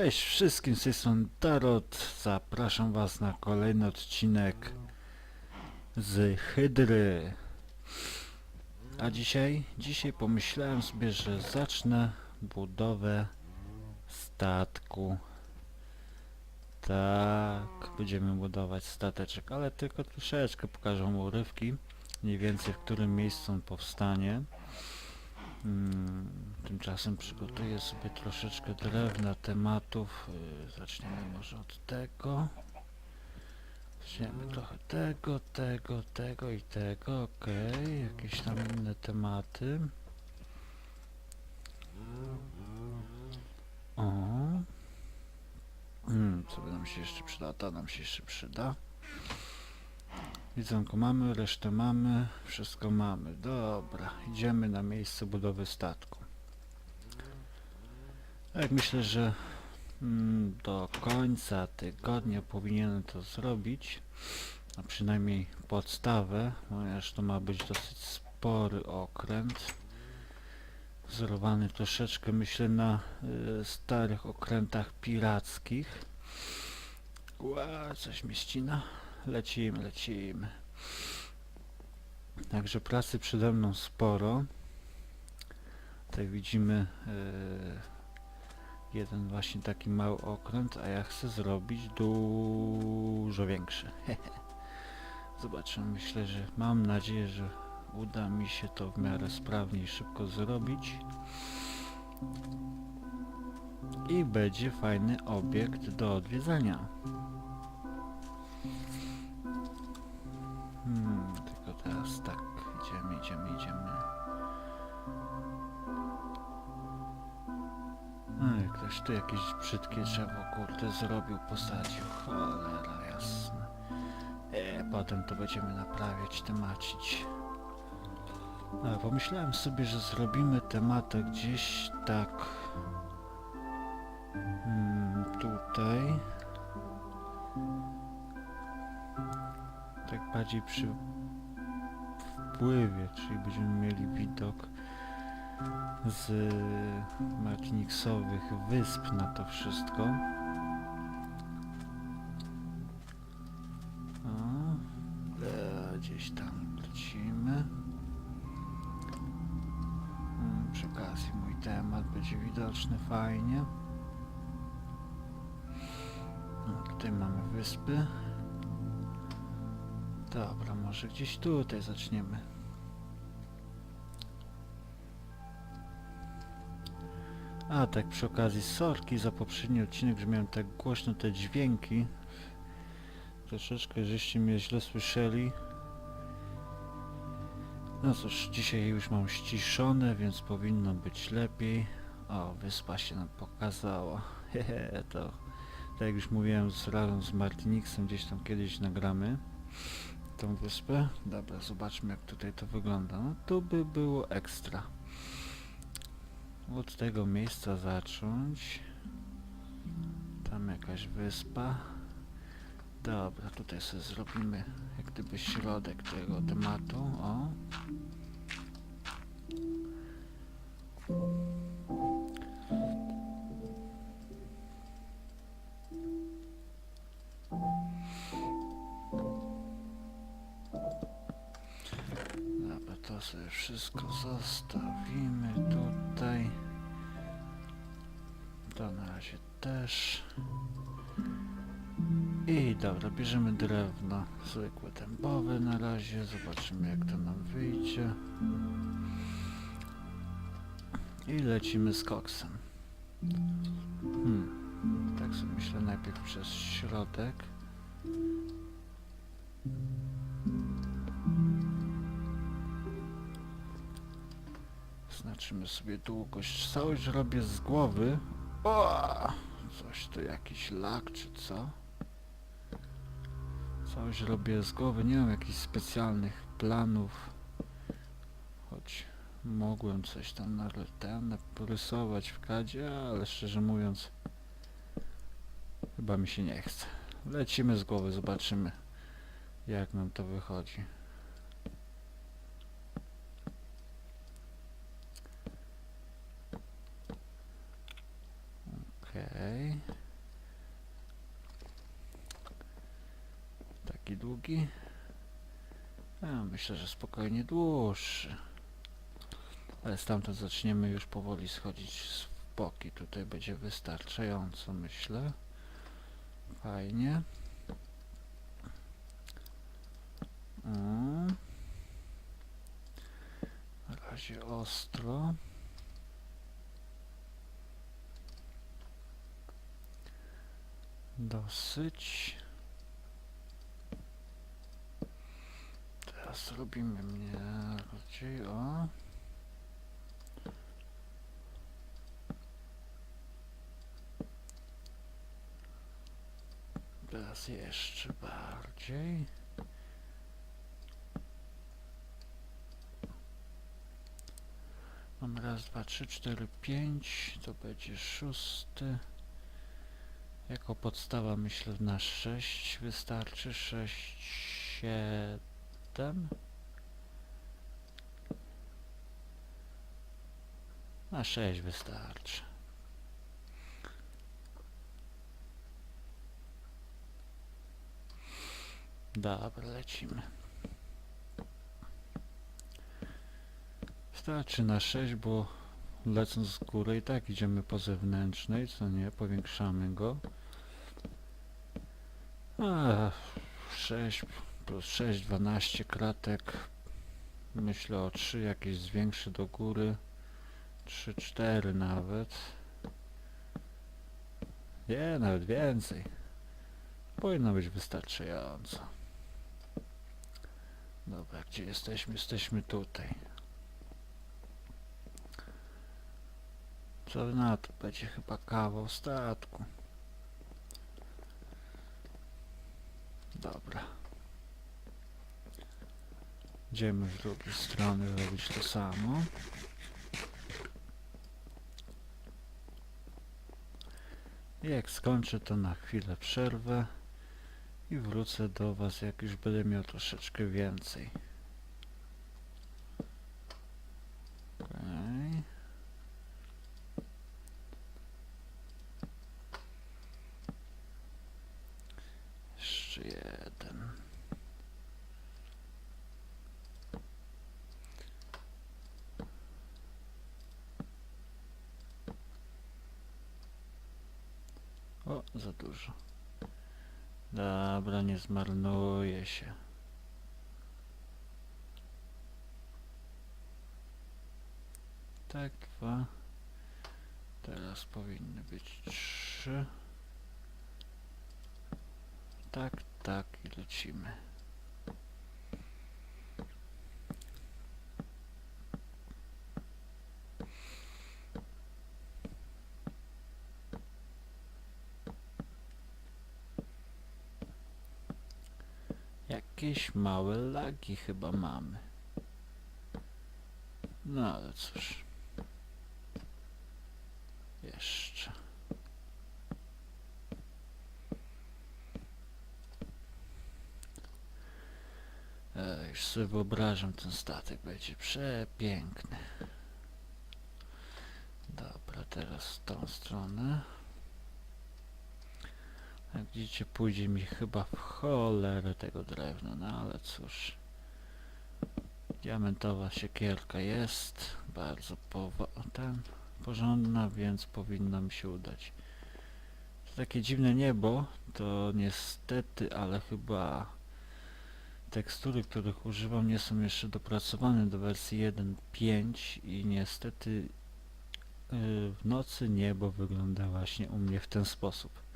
Cześć wszystkim, z Tarot. Zapraszam was na kolejny odcinek z Hydry. A dzisiaj, dzisiaj pomyślałem sobie, że zacznę budowę statku. Tak, będziemy budować stateczek, ale tylko troszeczkę pokażę urywki, mniej więcej w którym miejscu on powstanie. Mm, Tymczasem przygotuję sobie troszeczkę drewna tematów. Yy, Zaczniemy może od tego. Zaczniemy trochę tego, tego, tego i tego. Okej, jakieś tam inne tematy. O. Hmm, co by nam się jeszcze przyda? To nam się jeszcze przyda. Widzonko mamy, resztę mamy, wszystko mamy. Dobra, idziemy na miejsce budowy statku. Tak, myślę, że mm, do końca tygodnia powinienem to zrobić. A przynajmniej podstawę, ponieważ to ma być dosyć spory okręt. Wzorowany troszeczkę, myślę, na y, starych okrętach pirackich. Ła, coś mi ścina. Lecimy, lecimy. Także pracy przede mną sporo. Tutaj widzimy yy, jeden właśnie taki mały okręt, a ja chcę zrobić dużo większy. Zobaczymy, myślę, że mam nadzieję, że uda mi się to w miarę sprawnie i szybko zrobić. I będzie fajny obiekt do odwiedzania. Ktoś tu jakieś brzydkie drzewo, kurde, zrobił, posadził. Cholera jasna. E, potem to będziemy naprawiać, temacić. Ale pomyślałem sobie, że zrobimy tematę gdzieś tak... Hmm, tutaj. tak bardziej przy wpływie, czyli będziemy mieli widok z Martiniksowych wysp na to wszystko. O, gdzieś tam lecimy. Mm, Przy okazji mój temat będzie widoczny fajnie. O, Tutaj mamy wyspy. Dobra, może gdzieś tutaj zaczniemy. A tak przy okazji sorki za poprzedni odcinek, że miałem tak głośno te dźwięki. Troszeczkę żeście mnie źle słyszeli. No cóż, dzisiaj już mam ściszone, więc powinno być lepiej. O, wyspa się nam pokazała. Hehe, to tak jak już mówiłem z, razem z Martiniksem, gdzieś tam kiedyś nagramy tą wyspę. Dobra, zobaczmy jak tutaj to wygląda. No tu by było ekstra. Od tego miejsca zacząć. Tam jakaś wyspa. Dobra, tutaj sobie zrobimy jak gdyby środek tego tematu. O. sobie wszystko zostawimy tutaj. To na razie też. I dobra, bierzemy drewno zwykłe dębowe na razie. Zobaczymy jak to nam wyjdzie. I lecimy z koksem. Hmm. Tak sobie myślę najpierw przez środek. Znaczymy sobie długość. Całość robię z głowy. O! Coś tu jakiś lak czy co? Całość robię z głowy. Nie mam jakichś specjalnych planów. Choć mogłem coś tam na ten porysować w kadzie, ale szczerze mówiąc chyba mi się nie chce. Lecimy z głowy, zobaczymy jak nam to wychodzi. Okej. taki długi. Ja myślę, że spokojnie dłuższy. Ale stamtąd zaczniemy już powoli schodzić z boki. Tutaj będzie wystarczająco, myślę. Fajnie. Na razie ostro. Dosyć. Teraz robimy mnie bardziej o. Teraz jeszcze bardziej. Mam raz, dwa, trzy, cztery, pięć. To będzie szósty. Jako podstawa myślę na 6 wystarczy 6, 7 Na 6 wystarczy. Dobra, lecimy. Starczy na 6, bo lecąc z góry i tak idziemy po zewnętrznej, co nie? Powiększamy go. A, 6 plus 6, 12 kratek. Myślę o 3 jakieś zwiększy do góry. 3, 4 nawet. Nie, nawet więcej. Powinno być wystarczająco. Dobra, gdzie jesteśmy? Jesteśmy tutaj. Co na to? Będzie chyba kawał statku. Dobra. Idziemy z drugiej strony robić to samo. I jak skończę to na chwilę przerwę i wrócę do was jak już będę miał troszeczkę więcej. Jeszcze jeden. O, za dużo. Dobra, nie zmarnuje się. Tak, dwa. Teraz powinny być trzy. Tak, tak i lecimy. Małe lagi chyba mamy. No ale cóż. Jeszcze. E, już sobie wyobrażam, ten statek będzie przepiękny. Dobra, teraz w tą stronę. Jak widzicie, pójdzie mi chyba w cholerę tego drewna, no ale cóż. Diamentowa siekierka jest, bardzo ten, porządna, więc powinno mi się udać. Takie dziwne niebo, to niestety, ale chyba tekstury, których używam nie są jeszcze dopracowane do wersji 1.5 i niestety yy, w nocy niebo wygląda właśnie u mnie w ten sposób.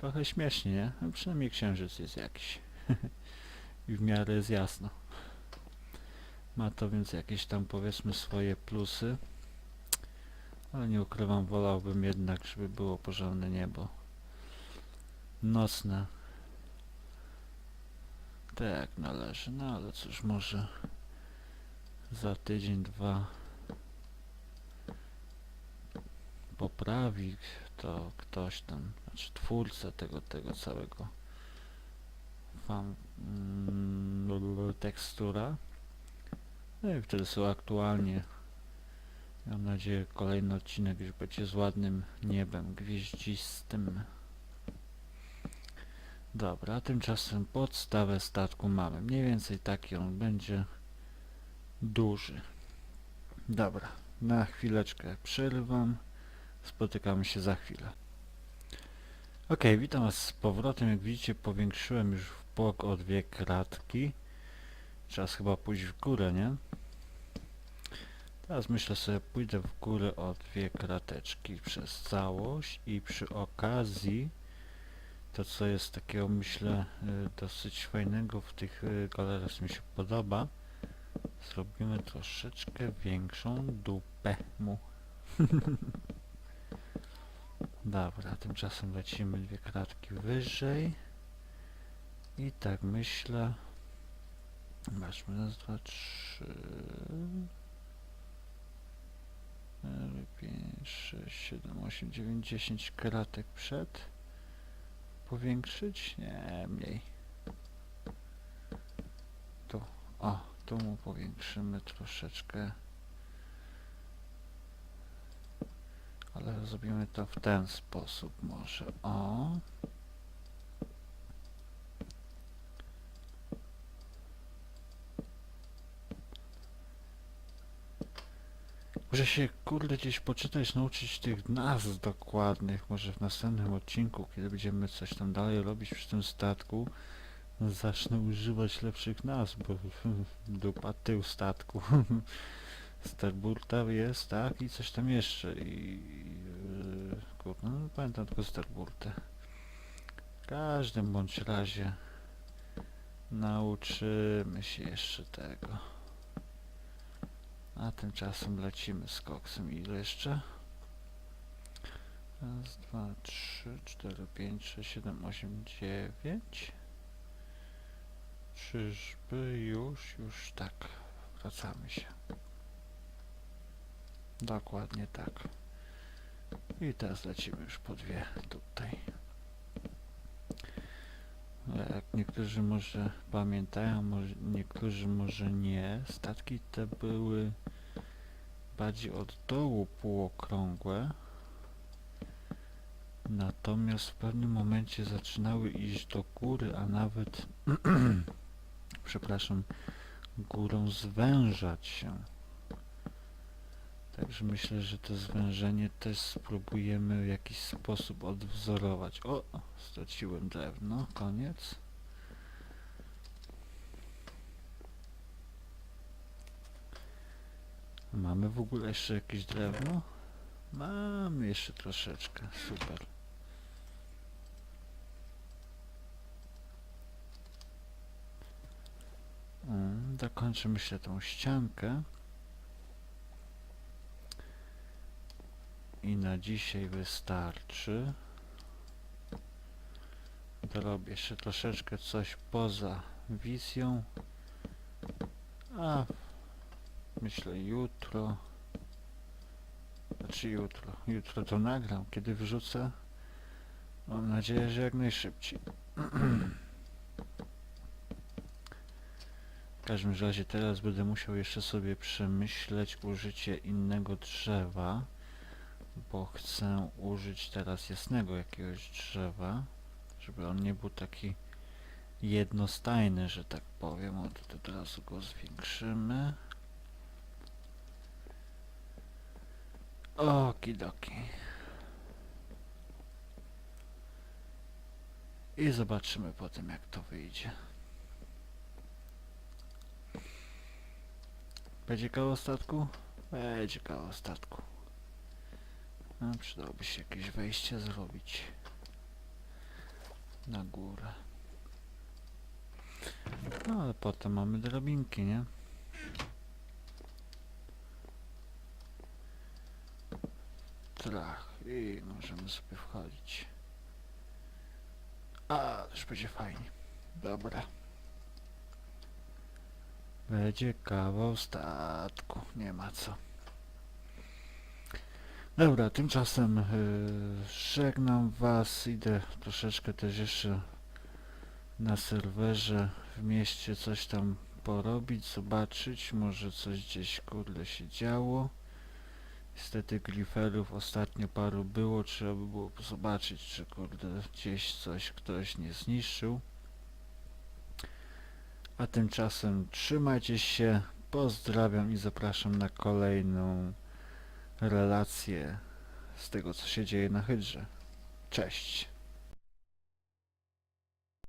Trochę śmiesznie, nie? No przynajmniej księżyc jest jakiś. I w miarę jest jasno. Ma to więc jakieś tam powiedzmy swoje plusy. Ale nie ukrywam, wolałbym jednak, żeby było porządne niebo. Nocne. Tak należy, no ale cóż, może za tydzień, dwa poprawi to ktoś tam, znaczy twórca tego, tego całego fan, mm, tekstura. No i wtedy są aktualnie. Mam nadzieję kolejny odcinek już będzie z ładnym niebem gwieździstym. Dobra, tymczasem podstawę statku mamy. Mniej więcej taki on będzie duży. Dobra, na chwileczkę przerywam. Spotykamy się za chwilę. Ok, witam Was z powrotem. Jak widzicie, powiększyłem już w bok o dwie kratki. Czas chyba pójść w górę, nie? Teraz myślę sobie, pójdę w górę o dwie krateczki przez całość i przy okazji to co jest takiego myślę y, dosyć fajnego w tych y, galerach, co mi się podoba zrobimy troszeczkę większą dupę mu dobra, tymczasem lecimy dwie kratki wyżej i tak myślę Zobaczmy, raz, dwa, trzy, cztery, pięć, sześć, siedem, osiem, dziewięć, dziesięć kratek przed. Powiększyć? Nie, mniej. Tu, o, tu mu powiększymy troszeczkę. Zrobimy to w ten sposób może. O. Muszę się kurde gdzieś poczytać, nauczyć tych nazw dokładnych. Może w następnym odcinku, kiedy będziemy coś tam dalej robić przy tym statku, zacznę używać lepszych nazw, bo dupa tył statku. Starburta jest, tak? I coś tam jeszcze. I yy, no pamiętam tylko Starburtę. W każdym bądź razie nauczymy się jeszcze tego. A tymczasem lecimy z koksem. Ile jeszcze? Raz, dwa, trzy, cztery, pięć, sześć, siedem, osiem, dziewięć. Czyżby już, już tak. Wracamy się. Dokładnie tak. I teraz lecimy już po dwie tutaj. Jak niektórzy może pamiętają, może niektórzy może nie, statki te były bardziej od dołu półokrągłe, natomiast w pewnym momencie zaczynały iść do góry, a nawet, przepraszam, górą zwężać się. Także myślę, że to zwężenie też spróbujemy w jakiś sposób odwzorować. O, straciłem drewno, koniec. Mamy w ogóle jeszcze jakieś drewno? Mamy jeszcze troszeczkę, super. Mm, Dokończę myślę tą ściankę. I na dzisiaj wystarczy. Dorobię jeszcze troszeczkę coś poza wizją. A myślę jutro. Znaczy jutro. Jutro to nagram. Kiedy wrzucę? Mam nadzieję, że jak najszybciej. W każdym razie teraz będę musiał jeszcze sobie przemyśleć użycie innego drzewa bo chcę użyć teraz jasnego jakiegoś drzewa, żeby on nie był taki jednostajny, że tak powiem. O, to od razu go zwiększymy. Okidoki. I zobaczymy potem jak to wyjdzie. Będzie koło statku? Będzie koło statku. No, przydałoby się jakieś wejście zrobić na górę. No ale potem mamy drabinki, nie? Trach i możemy sobie wchodzić. A, już będzie fajnie. Dobra. Będzie kawał statku, nie ma co. Dobra, tymczasem yy, żegnam was, idę troszeczkę też jeszcze na serwerze w mieście coś tam porobić, zobaczyć, może coś gdzieś kurde się działo. niestety gliferów ostatnio paru było, trzeba by było zobaczyć, czy kurde gdzieś coś ktoś nie zniszczył. A tymczasem trzymajcie się, pozdrawiam i zapraszam na kolejną relację z tego co się dzieje na Hydrze. Cześć!